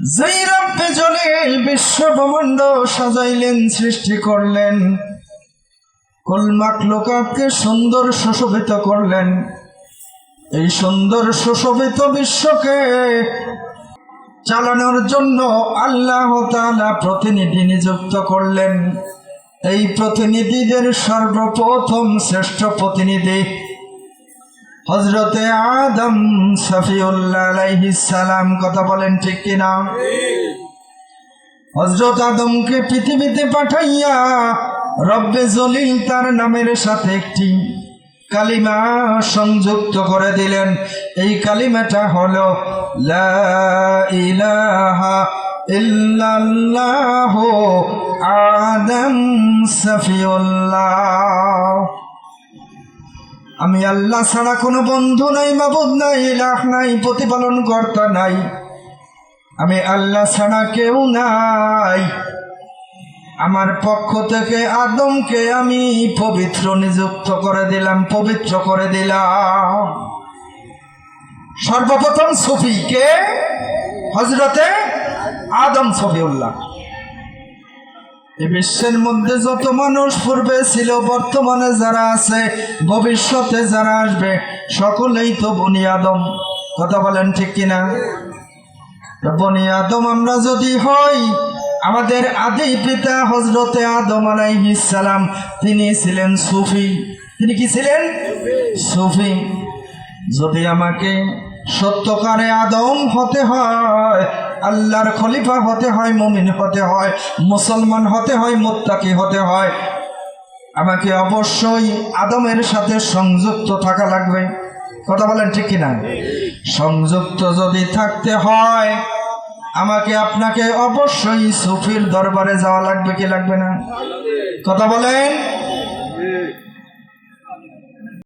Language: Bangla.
যেই রব্বে জলিল বিশ্ব ব্রহ্মাণ্ড সাজাইলেন, সৃষ্টি করলেন, কলমাক লোকাকে সুন্দর সুশোভিত করলেন। এই সুন্দর সুশোভিত বিশ্বকে চালানোর জন্য আল্লাহ তাআলা প্রতিনিধি নিযুক্ত করলেন। এই প্রতিনিধিদের সর্বপ্রথম শ্রেষ্ঠ প্রতিনিধি হজরতে আদম সালাম কথা বলেন ঠিক কিনা? হজরত আদমকে পৃথিবীতে পাঠাইয়া রব্বে জলিল তার নামের সাথে একটি কালিমা সংযুক্ত করে দিলেন। এই কালিমাটা হলো ইলাহা ইল্লাল্লাহ আদম সফিউল্লাহ আমি আল্লাহ ছাড়া কোনো বন্ধু নাই, মাবুদ নাই, ইলাহ নাই, প্রতিপালন কর্তা নাই। আমি আল্লাহ ছাড়া কেউ নাই। আমার পক্ষ থেকে আদমকে আমি পবিত্র নিযুক্ত করে দিলাম, পবিত্র করে দিলাম। সর্বপ্রথম সফিকে হজরতে আদম সফিউল্লাহ। বিশ্বের মধ্যে যত মানুষ পূর্বে ছিল বর্তমানে যারা আছে, ভবিষ্যতে যারা আসবে, সকলেই তো বনি আদম। কথা বলেন ঠিক কিনা? তো বনি আদম আমরা যদি হই, আমাদের আদি পিতা হজরতে আদম সালাম, তিনি ছিলেন সুফি। তিনি কি ছিলেন? সুফি। যদি আমাকে সত্যকারে আদম হতে হয় আল্লাহর খলিফা হতে হয়, মুমিন হতে হয়, মুসলমান হতে হয়, মোত্তাকি হতে হয়। আমাকে অবশ্যই আদমের সাথে সংযুক্ত থাকা লাগবে। কথা বলেন ঠিক কিনা? সংযুক্ত যদি থাকতে হয়, আমাকে আপনাকে অবশ্যই সুফির দরবারে যাওয়া লাগবে কি লাগবে না? কথা বলেন?